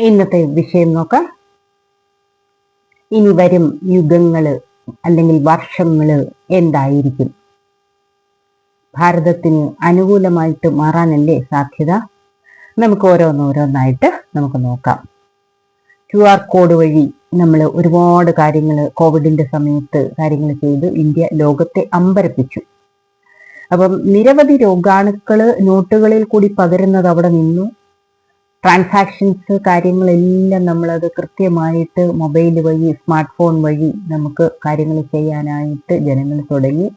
ഇന്നത്തെ വിഷയം നോക്കാം. ഇനി വരും യുഗങ്ങൾ അല്ലെങ്കിൽ വർഷങ്ങൾ എന്തായിരിക്കും? ഭാരതത്തിന് അനുകൂലമായിട്ട് മാറാനല്ലേ സാധ്യത? നമുക്ക് ഓരോന്നോരോന്നായിട്ട് നമുക്ക് നോക്കാം. ക്യു ആർ കോഡ് വഴി നമ്മൾ ഒരുപാട് കാര്യങ്ങൾ കോവിഡിന്റെ സമയത്ത് കാര്യങ്ങൾ ചെയ്ത് ഇന്ത്യ ലോകത്തെ അമ്പരപ്പിച്ചു. അപ്പം നിരവധി രോഗാണുക്കൾ നോട്ടുകളിൽ കൂടി പകരുന്നത് അവിടെ നിന്നു. ട്രാൻസാക്ഷൻസ് കാര്യങ്ങളെല്ലാം നമ്മളത് കൃത്യമായിട്ട് മൊബൈൽ വഴി സ്മാർട്ട് ഫോൺ വഴി നമുക്ക് കാര്യങ്ങൾ ചെയ്യാനായിട്ട് ജനങ്ങൾ തുടങ്ങി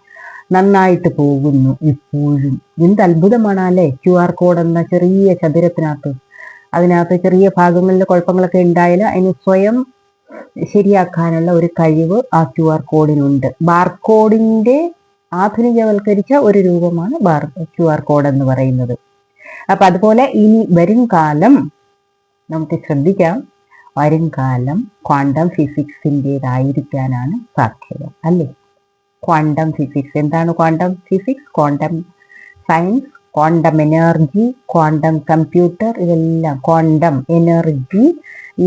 നന്നായിട്ട് പോകുന്നു ഇപ്പോഴും. എന്ത് അത്ഭുതമാണ് അല്ലേ? ക്യു ആർ കോഡ് എന്ന ചെറിയ ചതുരത്തിനകത്ത്. അതിനകത്ത് ചെറിയ ഭാഗങ്ങളിൽ കുഴപ്പങ്ങളൊക്കെ ഉണ്ടായാലും അതിന് സ്വയം ശരിയാക്കാനുള്ള ഒരു കഴിവ് ആ ക്യു ആർ കോഡിനുണ്ട്. ബാർകോഡിന്റെ ആധുനികവൽക്കരിച്ച ഒരു രൂപമാണ് ബാർ ക്യു ആർ കോഡ് എന്ന് പറയുന്നത്. അപ്പൊ അതുപോലെ ഇനി വരും കാലം നമുക്ക് ശ്രദ്ധിക്കാം. വരും കാലം ക്വാണ്ടം ഫിസിക്സിന്റെതായിരിക്കാനാണ് സാധ്യത അല്ലേ? ക്വാണ്ടം ഫിസിക്സ് എന്താണ് quantum physics quantum science quantum energy quantum computer ഇതെല്ലാം ക്വാണ്ടം എനർജി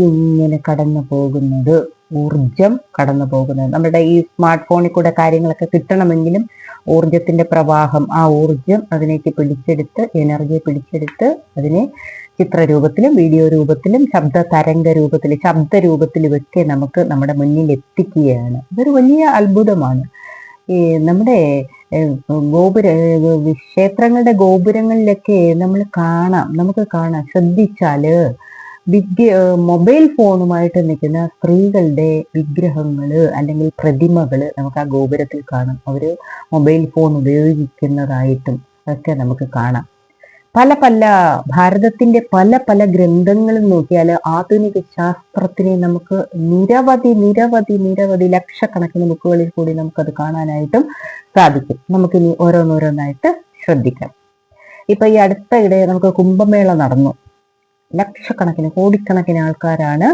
ഇങ്ങനെ കടന്നു പോകുന്നത് ഊർജം കടന്നു പോകുന്നത്. നമ്മുടെ ഈ സ്മാർട്ട് ഫോണിൽ കൂടെ കാര്യങ്ങളൊക്കെ കിട്ടണമെങ്കിലും ഊർജത്തിന്റെ പ്രവാഹം ആ ഊർജം അതിനേക്ക് പിടിച്ചെടുത്ത് എനർജി പിടിച്ചെടുത്ത് അതിനെ ചിത്രരൂപത്തിലും വീഡിയോ രൂപത്തിലും ശബ്ദ തരംഗ രൂപത്തിൽ ശബ്ദ രൂപത്തിലും ഒക്കെ നമുക്ക് നമ്മുടെ മുന്നിൽ എത്തിക്കുകയാണ്. ഇതൊരു വലിയ അത്ഭുതമാണ്. ഈ നമ്മുടെ ഗോപുര ക്ഷേത്രങ്ങളുടെ ഗോപുരങ്ങളിലൊക്കെ നമ്മൾ കാണാം. നമുക്ക് കാണാം. ശ്രദ്ധിച്ചാൽ വിദ്യ മൊബൈൽ ഫോണുമായിട്ട് നിൽക്കുന്ന സ്ത്രീകളുടെ വിഗ്രഹങ്ങൾ അല്ലെങ്കിൽ പ്രതിമകൾ നമുക്ക് ആ ഗോപുരത്തിൽ കാണാം. അവർ മൊബൈൽ ഫോൺ ഉപയോഗിക്കുന്നതായിട്ടും ഒക്കെ നമുക്ക് കാണാം. പല പല ഭാരതത്തിന്റെ പല പല ഗ്രന്ഥങ്ങളും നോക്കിയാൽ ആധുനിക ശാസ്ത്രത്തിനെ നമുക്ക് നിരവധി നിരവധി നിരവധി ലക്ഷക്കണക്കിന് ബുക്കുകളിൽ കൂടി നമുക്കത് കാണാനായിട്ടും സാധിക്കും. നമുക്കിനി ഓരോന്നോരോന്നായിട്ട് ശ്രദ്ധിക്കാം. ഇപ്പൊ ഈ അടുത്തയിടെ നമുക്ക് കുംഭമേള നടന്നു. ലക്ഷക്കണക്കിന് കോടിക്കണക്കിന് ആൾക്കാരാണ്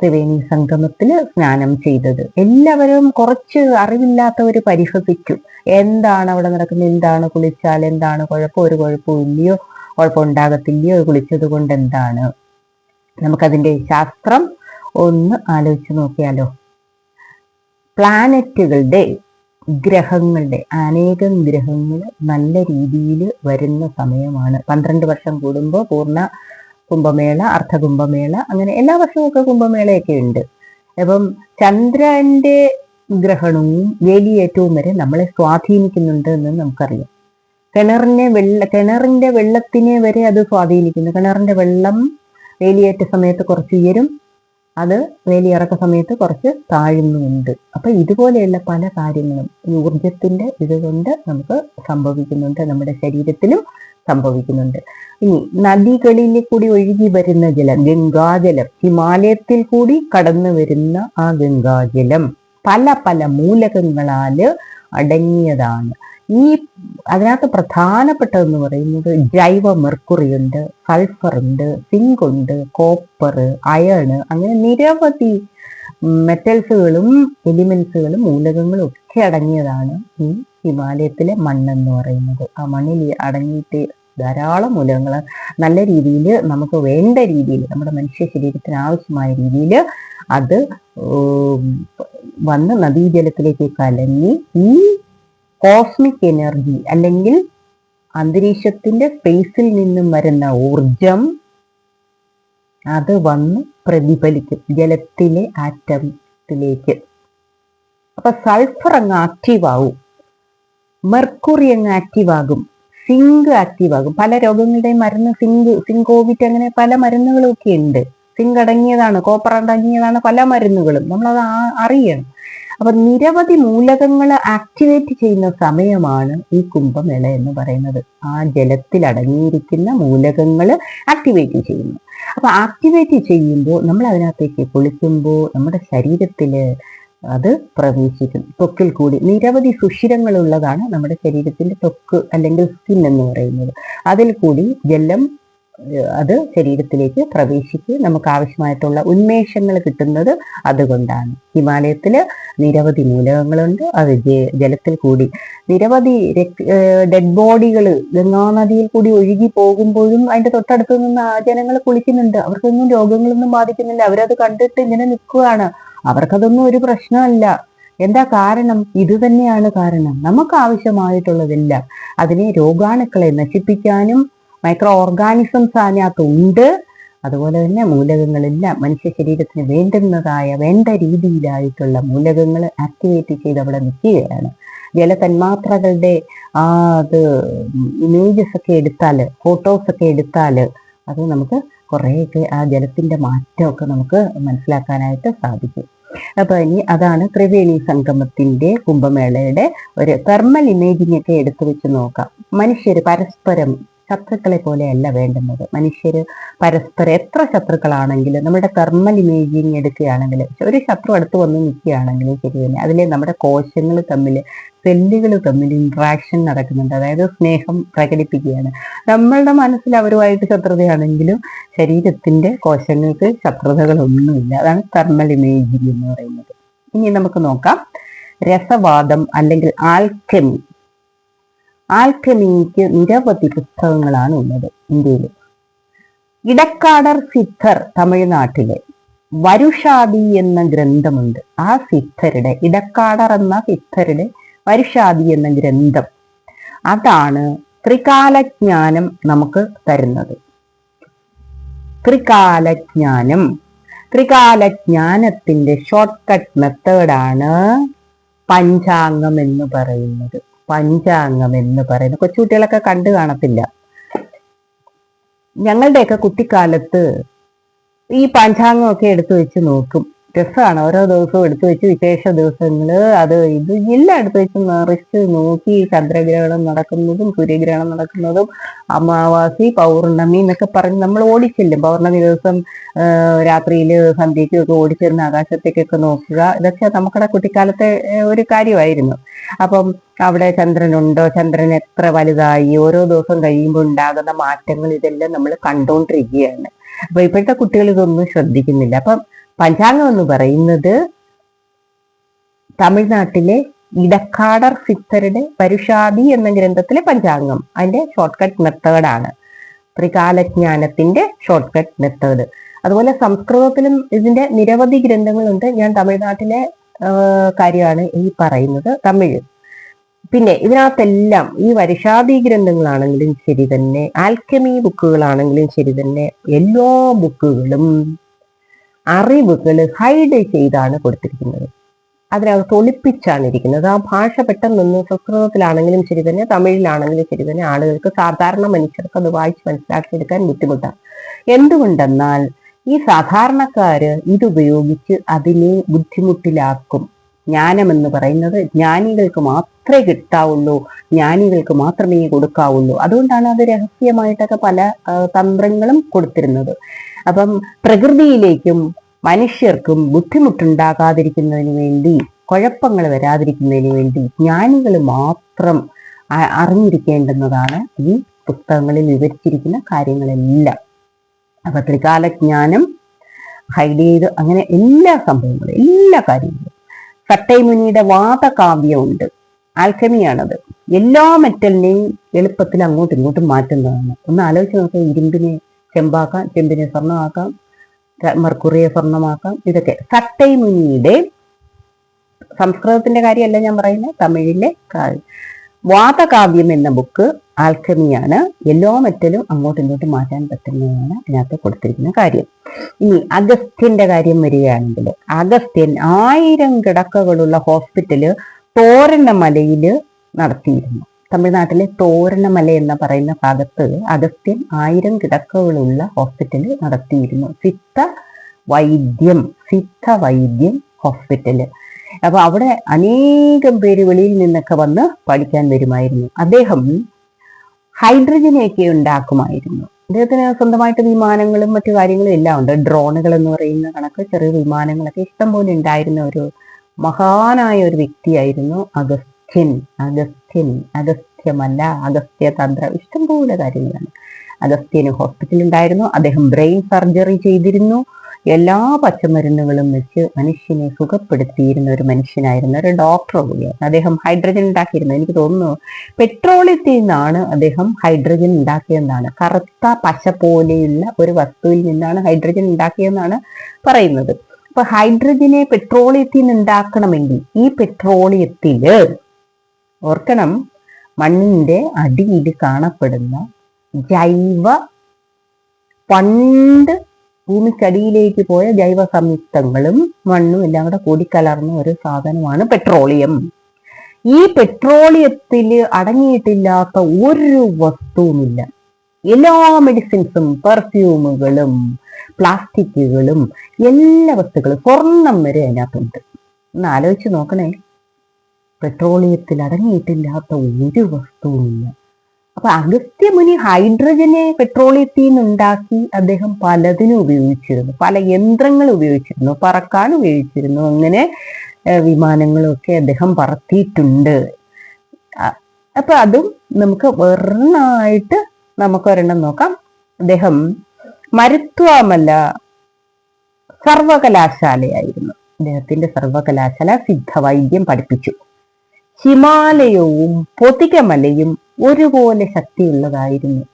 ത്രിവേണി സംഗമത്തിൽ സ്നാനം ചെയ്തത്. എല്ലാവരും കുറച്ച് അറിവില്ലാത്തവർ പരിഹസിച്ചു. എന്താണ് അവിടെ നടക്കുന്നത്? എന്താണ് കുളിച്ചാൽ? എന്താണ് കുഴപ്പം? ഒരു കുഴപ്പവും ഇല്ലയോ? കുഴപ്പമുണ്ടാകത്തില്ലയോ കുളിച്ചത് കൊണ്ട് എന്താണ്? നമുക്കതിന്റെ ശാസ്ത്രം ഒന്ന് ആലോചിച്ച് നോക്കിയാലോ. പ്ലാനറ്റുകളുടെ ഗ്രഹങ്ങളുടെ അനേകം ഗ്രഹങ്ങൾ നല്ല രീതിയിൽ വരുന്ന സമയമാണ്. പന്ത്രണ്ട് വർഷം കൂടുമ്പോൾ പൂർണ കുംഭമേള അർദ്ധകുംഭമേള അങ്ങനെ എല്ലാ വർഷവും ഒക്കെ കുംഭമേളയൊക്കെ ഉണ്ട്. അപ്പം ചന്ദ്രന്റെ ഗ്രഹണവും വേലിയേറ്റവും വരെ നമ്മളെ സ്വാധീനിക്കുന്നുണ്ട് എന്ന് നമുക്കറിയാം. കിണറിനെ വെള്ള കിണറിന്റെ വെള്ളത്തിനെ വരെ അത് സ്വാധീനിക്കുന്നു. കിണറിന്റെ വെള്ളം വേലിയേറ്റ സമയത്ത് കുറച്ച് ഉയരും അത് വേലിയിറക്ക സമയത്ത് കുറച്ച് താഴുന്നുമുണ്ട്. അപ്പൊ ഇതുപോലെയുള്ള പല കാര്യങ്ങളും ഊർജത്തിന്റെ ഇതുകൊണ്ട് നമുക്ക് സംഭവിക്കുന്നുണ്ട് നമ്മുടെ ശരീരത്തിലും. സംഭവിക്കുന്നുണ്ട്. ഇനി നദികളിൽ കൂടി ഒഴുകി വരുന്ന ജലം ഗംഗാജലം ഹിമാലയത്തിൽ കൂടി കടന്നു വരുന്ന ആ ഗംഗാജലം പല പല മൂലകങ്ങളാൽ അടങ്ങിയതാണ്. ഈ അതിനകത്ത് പ്രധാനപ്പെട്ടതെന്ന് പറയുന്നത് ജൈവ മെർക്കുറി ഉണ്ട് സൾഫർ ഉണ്ട് സിങ്ക് ഉണ്ട് കോപ്പർ അയണ് അങ്ങനെ നിരവധി മെറ്റൽസുകളും എലിമെന്റ്സുകളും മൂലകങ്ങളും ഒക്കെ അടങ്ങിയതാണ് ഈ ഹിമാലയത്തിലെ മണ്ണെന്ന് പറയുന്നത്. ആ മണ്ണിൽ അടങ്ങിയിട്ട് ധാരാളം മൂലകങ്ങൾ നല്ല രീതിയിൽ നമുക്ക് വേണ്ട രീതിയിൽ നമ്മുടെ മനുഷ്യ ശരീരത്തിന് ആവശ്യമായ രീതിയിൽ അത് വന്ന് നദീജലത്തിലേക്ക് കലങ്ങി ഈ കോസ്മിക് എനർജി അല്ലെങ്കിൽ അന്തരീക്ഷത്തിന്റെ സ്പേസിൽ നിന്നും വരുന്ന ഊർജം അത് വന്ന് പ്രതിഫലിക്കും ജലത്തിലെ ആറ്റത്തിലേക്ക്. അപ്പൊ സൾഫർ അങ്ങ് ആക്റ്റീവ് ആവും മെർക്കുറി അങ്ങ് ആക്റ്റീവ് ആകും. സിങ്ക് ആക്റ്റീവ് ആകും. പല രോഗങ്ങളുടെയും മരുന്ന് സിങ്ക് സിങ്കോവിറ്റ് അങ്ങനെ പല മരുന്നുകളും ഒക്കെ ഉണ്ട്. സിങ്ക് അടങ്ങിയതാണ് കോപ്പർ അടങ്ങിയതാണ് പല മരുന്നുകളും. നമ്മളത് അറിയണം. അപ്പൊ നിരവധി മൂലകങ്ങൾ ആക്ടിവേറ്റ് ചെയ്യുന്ന സമയമാണ് ഈ കുംഭമേള എന്ന് പറയുന്നത്. ആ ജലത്തിൽ അടങ്ങിയിരിക്കുന്ന മൂലകങ്ങൾ ആക്ടിവേറ്റ് ചെയ്യുന്നു. അപ്പൊ ആക്ടിവേറ്റ് ചെയ്യുമ്പോൾ നമ്മൾ അതിനകത്തേക്ക് കുളിക്കുമ്പോൾ നമ്മുടെ ശരീരത്തിൽ അത് പ്രവേശിക്കും ത്വക്കിൽ കൂടി നിരവധി സുഷിരങ്ങളുള്ളതാണ് നമ്മുടെ ശരീരത്തിന്റെ ത്വക്ക് അല്ലെങ്കിൽ സ്കിൻ എന്ന് പറയുന്നത്. അതിൽ കൂടി ജലം അത് ശരീരത്തിലേക്ക് പ്രവേശിച്ച് നമുക്ക് ആവശ്യമായിട്ടുള്ള ഉന്മേഷങ്ങൾ കിട്ടുന്നത് അതുകൊണ്ടാണ്. ഹിമാലയത്തിൽ നിരവധി മൂലകങ്ങളുണ്ട്. അത് ജലത്തിൽ കൂടി നിരവധി ഡെഡ് ബോഡികൾ ഗംഗാനദിയിൽ കൂടി ഒഴുകി പോകുമ്പോഴും അതിന്റെ തൊട്ടടുത്ത് നിന്ന് ആ ജനങ്ങൾ കുളിക്കുന്നുണ്ട്. അവർക്കൊന്നും രോഗങ്ങളൊന്നും ബാധിക്കുന്നില്ല. അവരത് കണ്ടിട്ട് ഇങ്ങനെ നിൽക്കുകയാണ്. അവർക്കതൊന്നും ഒരു പ്രശ്നമല്ല. എന്താ കാരണം? ഇത് തന്നെയാണ് കാരണം. നമുക്ക് ആവശ്യമായിട്ടുള്ളതെല്ലാം അതിനെ രോഗാണുക്കളെ നശിപ്പിക്കാനും മൈക്രോ ഓർഗാനിസംസ് അതിനകത്തുണ്ട്. അതുപോലെ തന്നെ മൂലകങ്ങളില്ല മനുഷ്യ ശരീരത്തിന് വേണ്ടുന്നതായ വേണ്ട രീതിയിലായിട്ടുള്ള മൂലകങ്ങൾ ആക്ടിവേറ്റ് ചെയ്ത് അവിടെ നിൽക്കുകയാണ്. ജലതന്മാത്രകളുടെ ആ അത് ഇമേജസ് ഒക്കെ എടുത്താൽ ഫോട്ടോസ് ഒക്കെ എടുത്താൽ അത് നമുക്ക് കുറേയൊക്കെ ആ ജലത്തിന്റെ മാറ്റമൊക്കെ നമുക്ക് മനസ്സിലാക്കാനായിട്ട് സാധിക്കും. അപ്പൊ ഇനി അതാണ് ത്രിവേണി സംഗമത്തിന്റെ കുംഭമേളയുടെ ഒരു തെർമൽ ഇമേജിംഗ് ഒക്കെ എടുത്തു വെച്ച് നോക്കാം. മനുഷ്യർ പരസ്പരം ശത്രുക്കളെ പോലെയല്ല വേണ്ടുന്നത്. മനുഷ്യർ പരസ്പരം എത്ര ശത്രുക്കളാണെങ്കിലും നമ്മുടെ തെർമൽ ഇമേജിങ് എടുക്കുകയാണെങ്കിൽ ഒരു ശത്രു അടുത്ത് വന്ന് നിൽക്കുകയാണെങ്കിൽ ശരി തന്നെ അതിൽ നമ്മുടെ കോശങ്ങൾ തമ്മിൽ സെല്ലുകൾ തമ്മിൽ ഇൻട്രാക്ഷൻ നടക്കുന്നുണ്ട്. അതായത് സ്നേഹം പ്രകടിപ്പിക്കുകയാണ്. നമ്മളുടെ മനസ്സിൽ അവരുമായിട്ട് ശത്രുതയാണെങ്കിലും ശരീരത്തിന്റെ കോശങ്ങൾക്ക് ശത്രുതകളൊന്നുമില്ല. അതാണ് തെർമൽ ഇമേജിങ് എന്ന് പറയുന്നത്. ഇനി നമുക്ക് നോക്കാം. രസവാദം അല്ലെങ്കിൽ ആൽക്കെമി ആൽക്കമിക്ക് നിരവധി പുസ്തകങ്ങളാണ് ഉള്ളത് ഇന്ത്യയിൽ ഇടക്കാടർ സിദ്ധർ തമിഴ്നാട്ടിലെ വരുഷാദി എന്ന ഗ്രന്ഥമുണ്ട്. ആ സിദ്ധരുടെ ഇടക്കാടർ എന്ന സിദ്ധരുടെ വരുഷാദി എന്ന ഗ്രന്ഥം അതാണ് ത്രികാലജ്ഞാനം നമുക്ക് തരുന്നത്. ത്രികാലജ്ഞാനം. ത്രികാലജ്ഞാനത്തിന്റെ ഷോർട്ട് കട്ട് മെത്തേഡാണ് പഞ്ചാംഗം എന്ന് പറയുന്നത്. പഞ്ചാംഗം എന്ന് പറയുന്നത് കൊച്ചുകുട്ടികളൊക്കെ കണ്ടു കാണത്തില്ല. ഞങ്ങളുടെയൊക്കെ കുട്ടിക്കാലത്ത് ഈ പഞ്ചാംഗമൊക്കെ എടുത്തു വെച്ച് നോക്കും. രസമാണ് ഓരോ ദിവസവും എടുത്തു വെച്ച് വിശേഷ ദിവസങ്ങൾ അത് ഇത് എല്ലാം എടുത്തു വെച്ച് നിറച്ച് നോക്കി ചന്ദ്രഗ്രഹണം നടക്കുന്നതും സൂര്യഗ്രഹണം നടക്കുന്നതും അമാവാസി പൗർണമി എന്നൊക്കെ പറഞ്ഞ് നമ്മൾ ഓടിച്ചെല്ലും. പൗർണമി ദിവസം രാത്രിയിൽ സന്ധ്യയ്ക്കും ഒക്കെ ഓടിച്ചെന്ന് ആകാശത്തേക്കൊക്കെ നോക്കുക. ഇതൊക്കെ നമുക്കടെ കുട്ടിക്കാലത്തെ ഒരു കാര്യമായിരുന്നു. അപ്പം അവിടെ ചന്ദ്രനുണ്ടോ? ചന്ദ്രൻ എത്ര വലുതായി? ഓരോ ദിവസം കഴിയുമ്പോൾ ഉണ്ടാകുന്ന മാറ്റങ്ങൾ ഇതെല്ലാം നമ്മൾ കണ്ടുകൊണ്ടിരിക്കുകയാണ് അപ്പൊ ഇപ്പോഴത്തെ കുട്ടികൾ ഇതൊന്നും ശ്രദ്ധിക്കുന്നില്ല. അപ്പം പഞ്ചാംഗം എന്ന് പറയുന്നത് തമിഴ്നാട്ടിലെ ഇടക്കാടർ സിദ്ധരുടെ പരുഷാദി എന്ന ഗ്രന്ഥത്തിലെ പഞ്ചാംഗം. അതിന്റെ ഷോർട്ട് കട്ട് മെത്തേഡാണ് ത്രികാലജ്ഞാനത്തിന്റെ ഷോർട്ട് കട്ട് മെത്തേഡ് അതുപോലെ സംസ്കൃതത്തിലും ഇതിന്റെ നിരവധി ഗ്രന്ഥങ്ങളുണ്ട്. ഞാൻ തമിഴ്നാട്ടിലെ കാര്യമാണ് ഈ പറയുന്നത്. തമിഴ്. പിന്നെ ഇതിനകത്തെല്ലാം ഈ വരിഷാദി ഗ്രന്ഥങ്ങളാണെങ്കിലും ശരി തന്നെ. ആൽക്കമി ബുക്കുകളാണെങ്കിലും ശരി തന്നെ. എല്ലാ ബുക്കുകളും അറിവുകൾ ഹൈഡ് ചെയ്താണ് കൊടുത്തിരിക്കുന്നത്. അതിനകത്ത് ഒളിപ്പിച്ചാണ് ഇരിക്കുന്നത്. ആ ഭാഷ പെട്ടെന്നൊന്ന് സംസ്കൃതത്തിലാണെങ്കിലും ശരി തന്നെ തമിഴിലാണെങ്കിലും ശരി തന്നെ ആളുകൾക്ക് സാധാരണ മനുഷ്യർക്ക് അത് വായിച്ച് മനസ്സിലാക്കിയെടുക്കാൻ ബുദ്ധിമുട്ടാണ്. എന്തുകൊണ്ടെന്നാൽ ഈ സാധാരണക്കാര് ഇതുപയോഗിച്ച് അതിനെ ബുദ്ധിമുട്ടിലാക്കും. ജ്ഞാനം എന്ന് പറയുന്നത് ജ്ഞാനികൾക്ക് മാത്രമേ കിട്ടാവുള്ളൂ ജ്ഞാനികൾക്ക് മാത്രമേ കൊടുക്കാവുള്ളൂ. അതുകൊണ്ടാണ് അത് രഹസ്യമായിട്ടൊക്കെ പല തന്ത്രങ്ങളും കൊടുത്തിരുന്നത്. അപ്പം പ്രകൃതിയിലേക്കും മനുഷ്യർക്കും ബുദ്ധിമുട്ടുണ്ടാകാതിരിക്കുന്നതിന് വേണ്ടി കുഴപ്പങ്ങൾ വരാതിരിക്കുന്നതിന് വേണ്ടി ജ്ഞാനികൾ മാത്രം അറിഞ്ഞിരിക്കേണ്ടുന്നതാണ് ഈ പുസ്തകങ്ങളിൽ വിവരിച്ചിരിക്കുന്ന കാര്യങ്ങളെല്ലാം. അപ്പൊ ത്രികാലജ്ഞാനം ഹൈഡ് ചെയ്ത് അങ്ങനെ എല്ലാ സംഭവങ്ങളും എല്ലാ കാര്യങ്ങളും. കട്ടൈമുനിയുടെ വാദകാവ്യമുണ്ട്. ആൽക്കമിയാണത്. എല്ലാ മെറ്റലിനെയും എളുപ്പത്തിൽ അങ്ങോട്ടും ഇങ്ങോട്ടും മാറ്റുന്നതാണ്. ഒന്ന് ആലോചിച്ച് നോക്കാം ഇരുമ്പിനെ ചെമ്പാക്കാം ചെമ്പിനെ സ്വർണമാക്കാം മർക്കുറിയെ സ്വർണമാക്കാം ഇതൊക്കെ. സത്തൈമുനിയുടെ സംസ്കൃതത്തിന്റെ കാര്യമല്ല ഞാൻ പറയുന്നത് തമിഴിലെ വാതകാവ്യം എന്ന ബുക്ക് ആൽക്കമിയാണ്. എല്ലാ മെറ്റലും അങ്ങോട്ടും ഇങ്ങോട്ടും മാറ്റാൻ പറ്റുന്നതാണ് അതിനകത്ത് കൊടുത്തിരിക്കുന്ന കാര്യം. ഇനി അഗസ്ത്യന്റെ കാര്യം വരികയാണെങ്കിൽ അഗസ്ത്യൻ ആയിരം കിടക്കകളുള്ള ഹോസ്പിറ്റൽ തോരണമലയിൽ നടത്തിയിരുന്നു. തമിഴ്നാട്ടിലെ തോരണമല എന്ന് പറയുന്ന ഭാഗത്ത് അഗസ്ത്യൻ ആയിരം കിടക്കകളുള്ള ഹോസ്പിറ്റൽ നടത്തിയിരുന്നു. സിദ്ധ വൈദ്യം സിദ്ധ വൈദ്യം ഹോസ്പിറ്റൽ അപ്പൊ അവിടെ അനേകം പേര് വെളിയിൽ നിന്നൊക്കെ വന്ന് പഠിക്കാൻ വരുമായിരുന്നു. അദ്ദേഹം ഹൈഡ്രജനെയൊക്കെ ഉണ്ടാക്കുമായിരുന്നു. അദ്ദേഹത്തിന് സ്വന്തമായിട്ട് വിമാനങ്ങളും മറ്റു കാര്യങ്ങളും എല്ലാം ഉണ്ട്. ഡ്രോണുകൾ എന്ന് പറയുന്ന കണക്ക് ചെറിയ വിമാനങ്ങളൊക്കെ ഇഷ്ടം പോലെ ഉണ്ടായിരുന്ന ഒരു മഹാനായ ഒരു വ്യക്തിയായിരുന്നു അഗസ്ത്യൻ അഗസ്ത്യൻ അഗസ്ത്യമല്ല അഗസ്ത്യ തന്ത്ര ഇഷ്ടംപോലെ കാര്യങ്ങളാണ്. അഗസ്ത്യന് ഹോസ്പിറ്റലുണ്ടായിരുന്നു അദ്ദേഹം ബ്രെയിൻ സർജറി ചെയ്തിരുന്നു. എല്ലാ പച്ചമരുന്നുകളും വെച്ച് മനുഷ്യനെ സുഖപ്പെടുത്തിയിരുന്ന ഒരു മനുഷ്യനായിരുന്നു ഒരു ഡോക്ടർ കൂടിയായിരുന്നു. അദ്ദേഹം ഹൈഡ്രജൻ ഉണ്ടാക്കിയിരുന്നു. എനിക്ക് തോന്നുന്നു പെട്രോളിയത്തിൽ നിന്നാണ് അദ്ദേഹം ഹൈഡ്രജൻ ഉണ്ടാക്കിയതെന്നാണ്. കറുത്ത പശ പോലെയുള്ള ഒരു വസ്തുവിൽ നിന്നാണ് ഹൈഡ്രജൻ ഉണ്ടാക്കിയതെന്നാണ് പറയുന്നത്. അപ്പൊ ഹൈഡ്രജനെ പെട്രോളിയത്തിൽ നിന്ന് ഉണ്ടാക്കണമെങ്കിൽ ഈ പെട്രോളിയത്തിൽ ഓർക്കണം മണ്ണിന്റെ അടിയിൽ കാണപ്പെടുന്ന ജൈവ പണ്ട് ഭൂമിക്കടിയിലേക്ക് പോയ ജൈവ സംയുക്തങ്ങളും മണ്ണും എല്ലാം കൂടെ കൂടിക്കലർന്ന ഒരു സാധനമാണ് പെട്രോളിയം. ഈ പെട്രോളിയത്തിൽ അടങ്ങിയിട്ടില്ലാത്ത ഒരു വസ്തുവുമില്ല. എല്ലാ മെഡിസിൻസും പെർഫ്യൂമുകളും പ്ലാസ്റ്റിക്കുകളും എല്ലാ വസ്തുക്കളും സ്വർണം വരെ അതിനകത്തുണ്ട്. ഒന്ന് ആലോചിച്ച് നോക്കണേ. പെട്രോളിയത്തിൽ അടങ്ങിയിട്ടില്ലാത്ത ഒരു വസ്തുവുമില്ല. അപ്പൊ അഗസ്ത്യമുനി ഹൈഡ്രജനെ പെട്രോളിയത്തിൽ നിന്ന് ഉണ്ടാക്കി അദ്ദേഹം പലതിനും ഉപയോഗിച്ചിരുന്നു. പല യന്ത്രങ്ങൾ ഉപയോഗിച്ചിരുന്നു. പറക്കാൻ ഉപയോഗിച്ചിരുന്നു. അങ്ങനെ വിമാനങ്ങളൊക്കെ അദ്ദേഹം പറത്തിയിട്ടുണ്ട്. അപ്പൊ അതും നമുക്ക് വെറുനായിട്ട് നമുക്ക് ഒരെണ്ണം നോക്കാം. അദ്ദേഹം മരുത്വാമല്ല സർവകലാശാലയായിരുന്നു. അദ്ദേഹത്തിന്റെ സർവകലാശാല സിദ്ധവൈദ്യം പഠിപ്പിച്ചു. ഹിമാലയവും പൊതികമലയും ഒരുപോലെ ശക്തിയുള്ളതായിരുന്നു.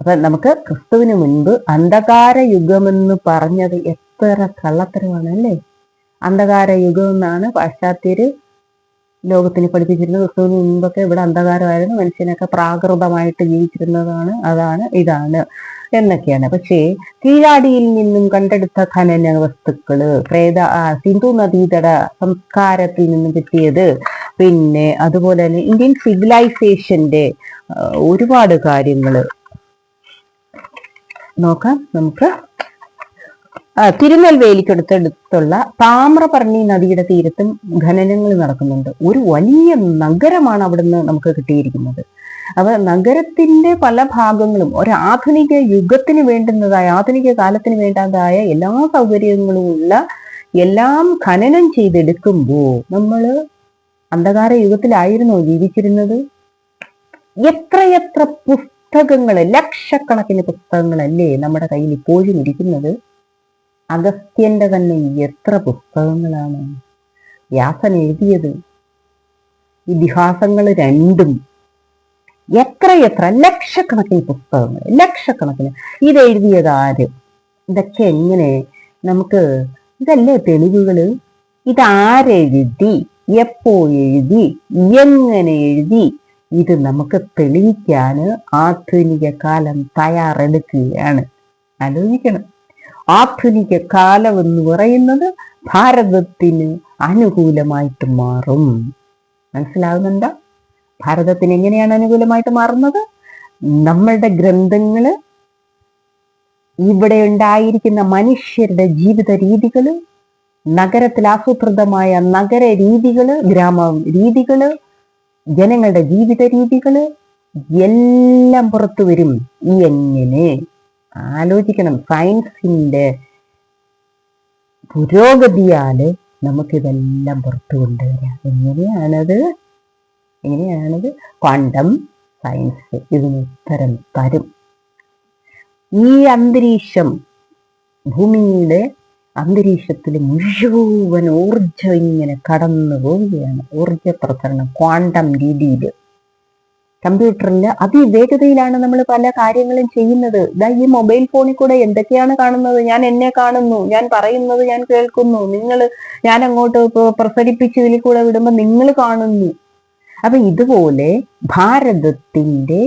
അപ്പൊ നമുക്ക് ക്രിസ്തുവിന് മുൻപ് അന്ധകാര യുഗമെന്ന് പറഞ്ഞത് എത്ര കള്ളത്തരമാണ് അല്ലേ അന്ധകാര യുഗം എന്നാണ് പാശ്ചാത്യര് ലോകത്തിന് പഠിപ്പിച്ചിരുന്നത് ക്രിസ്തുവിന് മുമ്പൊക്കെ ഇവിടെ അന്ധകാരമായിരുന്നു. മനുഷ്യനൊക്കെ പ്രാകൃതമായിട്ട് ജീവിച്ചിരുന്നതാണ്. അതാണ് ഇതാണ് എന്നൊക്കെയാണ്. പക്ഷേ കീഴാടിയിൽ നിന്നും കണ്ടെടുത്ത ഖനന വസ്തുക്കൾ പ്രേത സിന്ധു നദീതട സംസ്കാരത്തിൽ നിന്നും കിട്ടിയത്. പിന്നെ അതുപോലെ തന്നെ ഇന്ത്യൻ സിവിലൈസേഷന്റെ ഒരുപാട് കാര്യങ്ങൾ. നോക്കാം നമുക്ക് തിരുനെൽവേലിക്കടുത്തടുത്തുള്ള താമ്രപർണി നദിയുടെ തീരത്തും ഖനനങ്ങൾ നടക്കുന്നുണ്ട്. ഒരു വലിയ നഗരമാണ് അവിടുന്ന് നമുക്ക് കിട്ടിയിരിക്കുന്നത്. അവ നഗരത്തിന്റെ പല ഭാഗങ്ങളും ഒരു ആധുനിക യുഗത്തിന് വേണ്ടുന്നതായ ആധുനിക കാലത്തിന് വേണ്ടതായ എല്ലാ സൗകര്യങ്ങളും ഉള്ള എല്ലാം ഖനനം ചെയ്തെടുക്കുമ്പോൾ നമ്മൾ അന്ധകാര യുഗത്തിലായിരുന്നോ ജീവിച്ചിരുന്നത്? എത്രയെത്ര പുസ്തകങ്ങൾ ലക്ഷക്കണക്കിന് പുസ്തകങ്ങളല്ലേ നമ്മുടെ കയ്യിൽ ഇപ്പോഴും ഇരിക്കുന്നത്? അഗസ്ത്യന്റെ തന്നെ എത്ര പുസ്തകങ്ങളാണ്. വ്യാസൻ എഴുതിയത്. ഇതിഹാസങ്ങൾ രണ്ടും. എത്ര എത്ര ലക്ഷക്കണക്കിന് പുസ്തകങ്ങൾ ലക്ഷക്കണക്കിന്. ഇത് എഴുതിയത് ആര്? ഇതൊക്കെ എങ്ങനെ? നമുക്ക് ഇതല്ലേ തെളിവുകൾ? ഇതാരെഴുതി എപ്പോ എഴുതി? എങ്ങനെ എഴുതി? ഇത് നമുക്ക് തെളിയിക്കാന് ആധുനിക കാലം തയ്യാറെടുക്കുകയാണ്. ആലോചിക്കണം. ആധുനിക കാലം എന്ന് പറയുന്നത് ഭാരതത്തിന് അനുകൂലമായിട്ട് മാറും. മനസ്സിലാകുന്നുണ്ടോ ഭാരതത്തിന് എങ്ങനെയാണ് അനുകൂലമായിട്ട് മാറുന്നത്? നമ്മളുടെ ഗ്രന്ഥങ്ങൾ ഇവിടെ ഉണ്ടായിരിക്കുന്ന മനുഷ്യരുടെ ജീവിത രീതികൾ നഗരത്തിൽ ആസൂത്രിതമായ നഗര രീതികൾ ഗ്രാമ രീതികൾ ജനങ്ങളുടെ ജീവിത രീതികൾ എല്ലാം പുറത്തു വരും. ഈ എങ്ങനെ? ആലോചിക്കണം. സയൻസിന്റെ പുരോഗതിയാൽ നമുക്കിതെല്ലാം പുറത്തു കൊണ്ടുവരാം. എങ്ങനെയാണത്? എങ്ങനെയാണത്? ക്വാണ്ടം സയൻസ് ഇതിന് ഉത്തരം തരും. ഈ അന്തരീക്ഷം ഭൂമിയുടെ അന്തരീക്ഷത്തിൽ മുഴുവൻ ഊർജം ഇങ്ങനെ കടന്നു പോവുകയാണ് ഊർജ പ്രസരണം ക്വാണ്ടം രീതിയിൽ കമ്പ്യൂട്ടറിൽ അതിവേഗതയിലാണ് നമ്മൾ പല കാര്യങ്ങളും ചെയ്യുന്നത്. ഇതാ ഈ മൊബൈൽ ഫോണിൽ കൂടെ എന്തൊക്കെയാണ് കാണുന്നത്? ഞാൻ എന്നെ കാണുന്നു ഞാൻ പറയുന്നത് ഞാൻ കേൾക്കുന്നു. നിങ്ങൾ ഞാൻ അങ്ങോട്ട് പ്രസരിപ്പിച്ച് ഇതിൽ കൂടെ വിടുമ്പോൾ നിങ്ങൾ കാണുന്നു. അപ്പൊ ഇതുപോലെ ഭാരതത്തിന്റെ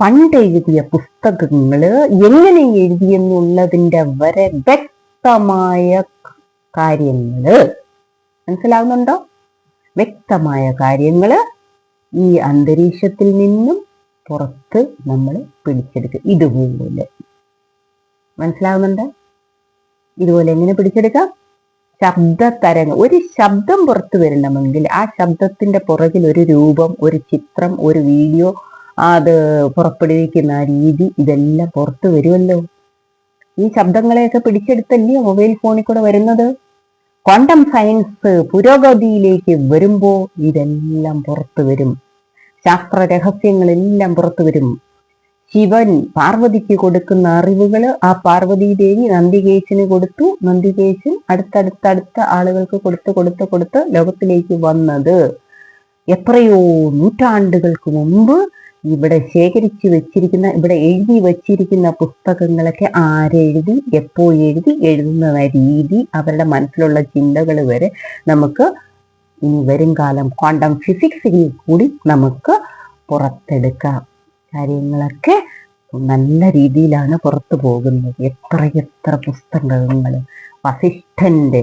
പണ്ട് എഴുതിയ പുസ്തകങ്ങൾ എങ്ങനെ എഴുതിയെന്നുള്ളതിന്റെ വരെ വ്യക്തമായ കാര്യങ്ങൾ. മനസ്സിലാവുന്നുണ്ടോ? വ്യക്തമായ കാര്യങ്ങൾ ഈ അന്തരീക്ഷത്തിൽ നിന്നും പുറത്ത് നമ്മൾ പിടിച്ചെടുക്കുക. ഇതുപോലെ. മനസ്സിലാവുന്നുണ്ട്? ഇതുപോലെ എങ്ങനെ പിടിച്ചെടുക്കാം? ശബ്ദ തരംഗം ഒരു ശബ്ദം പുറത്തു വരണമെങ്കിൽ ആ ശബ്ദത്തിന്റെ പുറകിൽ ഒരു രൂപം ഒരു ചിത്രം ഒരു വീഡിയോ അത് പുറപ്പെടുവിക്കുന്ന ആ രീതി ഇതെല്ലാം പുറത്തു വരുമല്ലോ. ഈ ശബ്ദങ്ങളെയൊക്കെ പിടിച്ചെടുത്തല്ലേ മൊബൈൽ ഫോണിൽ കൂടെ വരുന്നത്? ക്വാണ്ടം സയൻസ് പുരോഗതിയിലേക്ക് വരുമ്പോൾ ഇതെല്ലാം പുറത്തു വരും. ശാസ്ത്ര രഹസ്യങ്ങളെല്ലാം പുറത്തു വരും ശിവൻ പാർവതിക്ക് കൊടുക്കുന്ന അറിവുകൾ ആ പാർവതി ദേവി നന്ദികേശന് കൊടുത്തു. നന്ദികേശൻ അടുത്തടുത്തടുത്ത ആളുകൾക്ക് കൊടുത്ത് കൊടുത്ത് കൊടുത്ത് ലോകത്തിലേക്ക് വന്നത്. എത്രയോ നൂറ്റാണ്ടുകൾക്ക് മുമ്പ് ഇവിടെ ശേഖരിച്ചു വെച്ചിരിക്കുന്ന ഇവിടെ എഴുതി വച്ചിരിക്കുന്ന പുസ്തകങ്ങളൊക്കെ ആരെഴുതി എപ്പോ എഴുതി എഴുതുന്ന രീതി അവരുടെ മനസ്സിലുള്ള ചിന്തകൾ വരെ നമുക്ക് ഇനി വരും കാലം ക്വാണ്ടം ഫിസിക്സിനെ കൂടി നമുക്ക് പുറത്തെടുക്കാം. കാര്യങ്ങളൊക്കെ നല്ല രീതിയിലാണ് പുറത്തു പോകുന്നത്. എത്ര എത്ര പുസ്തകങ്ങൾ വസിഷ്ഠന്റെ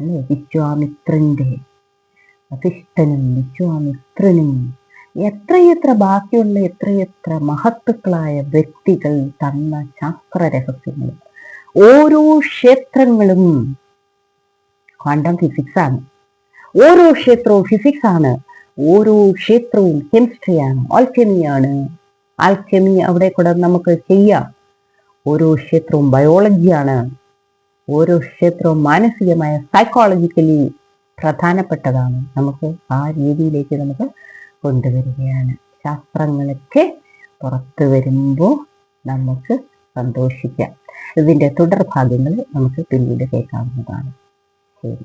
അല്ലെ? വിശ്വാമിത്രന്റെ വസിഷ്ഠനും വിശ്വാമിത്രനും എത്രയെത്ര ബാക്കിയുള്ള എത്രയെത്ര മഹത്തുക്കളായ വ്യക്തികൾ തന്ന ശാസ്ത്ര രഹസ്യങ്ങൾ ഓരോ ക്ഷേത്രങ്ങളും ക്വാണ്ടം ഫിസിക്സ് ആണ്. ഓരോ ക്ഷേത്രവും ഫിസിക്സ് ആണ്. ഓരോ ക്ഷേത്രവും കെമിസ്ട്രിയാണ് ആൽക്കെമിയാണ് ആൽക്കെമി അവിടെ കൂടെ നമുക്ക് ചെയ്യാം. ഓരോ ക്ഷേത്രവും ബയോളജിയാണ് ഓരോ ക്ഷേത്രവും മാനസികമായ സൈക്കോളജിക്കലി പ്രധാനപ്പെട്ടതാണ്. നമുക്ക് ആ രീതിയിലേക്ക് നമുക്ക് കൊണ്ടുവരികയാണ്. ശാസ്ത്രങ്ങളൊക്കെ പുറത്തു വരുമ്പോൾ നമുക്ക് സന്തോഷിക്കാം. ഇതിന്റെ തുടർഭാഗങ്ങൾ നമുക്ക് പിന്നീട് കേൾക്കാവുന്നതാണ്. ശരി.